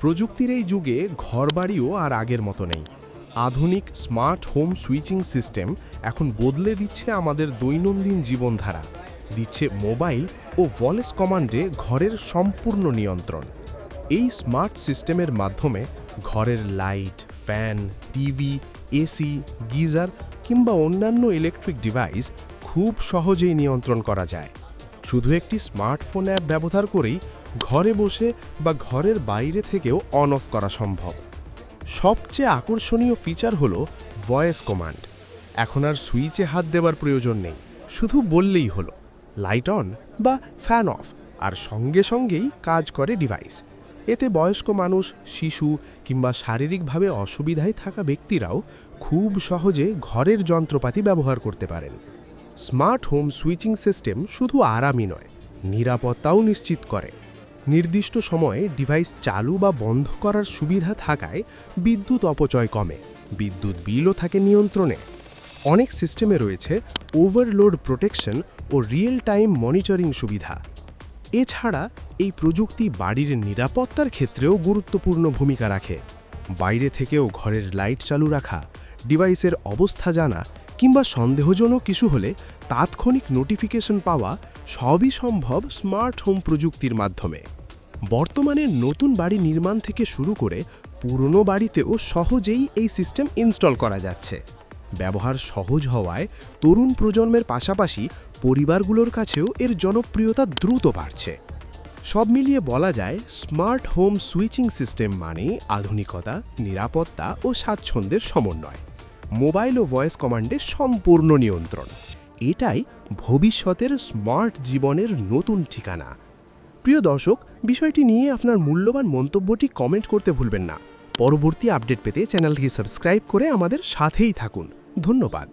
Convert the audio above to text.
প্রযুক্তির এই যুগে ঘরবাড়িও আর আগের মতো নেই। আধুনিক স্মার্ট হোম সুইচিং সিস্টেম এখন বদলে দিচ্ছে আমাদের দৈনন্দিন জীবনধারা। দিচ্ছে মোবাইল ও ভলেস কমান্ডে ঘরের সম্পূর্ণ নিয়ন্ত্রণ। এই স্মার্ট সিস্টেমের মাধ্যমে ঘরের light, fan, TV, AC, geyser কিংবা অন্যান্য ইলেকট্রিক ডিভাইস খুব সহজেই নিয়ন্ত্রণ করা যায়। শুধু একটি স্মার্টফোন অ্যাপ ব্যবহার করেই ঘরে বসে বা ঘরের বাইরে থেকেও অন অফ করা সম্ভব। সবচেয়ে আকর্ষণীয় ফিচার হলো ভয়েস কমান্ড এখন আর সুইচে হাত দেওয়ার প্রয়োজন নেই, শুধু বললেই হলো লাইট অন বা ফ্যান অফ আর সঙ্গে সঙ্গেই কাজ করে ডিভাইস এতে বয়স্ক মানুষ, শিশু কিংবা শারীরিকভাবে অসুবিধায় থাকা ব্যক্তিরাও খুব সহজে ঘরের যন্ত্রপাতি ব্যবহার করতে পারেন। স্মার্ট হোম সুইচিং সিস্টেম শুধু আরামই নয়, নিরাপত্তাও নিশ্চিত করে। নির্দিষ্ট সময়ে ডিভাইস চালু বা বন্ধ করার সুবিধা থাকায় বিদ্যুৎ অপচয় কমে, বিদ্যুৎ বিলও থাকে নিয়ন্ত্রণে। অনেক সিস্টেমে রয়েছে ওভারলোড প্রোটেকশন ও রিয়েল টাইম মনিটরিং সুবিধা। এছাড়া এই প্রযুক্তি বাড়ির নিরাপত্তার ক্ষেত্রেও গুরুত্বপূর্ণ ভূমিকা রাখে। বাইরে থেকেও ঘরের লাইট চালু রাখা, ডিভাইসের অবস্থা জানা কিংবা সন্দেহজনক কিছু হলে তাৎক্ষণিক নোটিফিকেশন পাওয়া সবই সম্ভব স্মার্ট হোম প্রযুক্তির মাধ্যমে। বর্তমানে নতুন বাড়ি নির্মাণ থেকে শুরু করে পুরনো বাড়িতেও সহজেই এই সিস্টেম ইনস্টল করা যাচ্ছে। ব্যবহার সহজ হওয়ায় তরুণ প্রজন্মের পাশাপাশি পরিবারগুলোর কাছেও এর জনপ্রিয়তা দ্রুত বাড়ছে। সব মিলিয়ে বলা যায়, স্মার্ট হোম সুইচিং সিস্টেম মানে আধুনিকতা, নিরাপত্তা ও স্বাচ্ছন্দ্যের সমন্বয়। মোবাইল ও ভয়েস কমান্ডে সম্পূর্ণ নিয়ন্ত্রণ। এটাই ভবিষ্যতের স্মার্ট জীবনের নতুন ঠিকানা। প্রিয় দর্শক বিষয়টি নিয়ে আপনার মূল্যবান মন্তব্যটি কমেন্ট করতে ভুলবেন না। পরবর্তী আপডেট পেতে চ্যানেলটি সাবস্ক্রাইব করে আমাদের সাথেই থাকুন। ধন্যবাদ।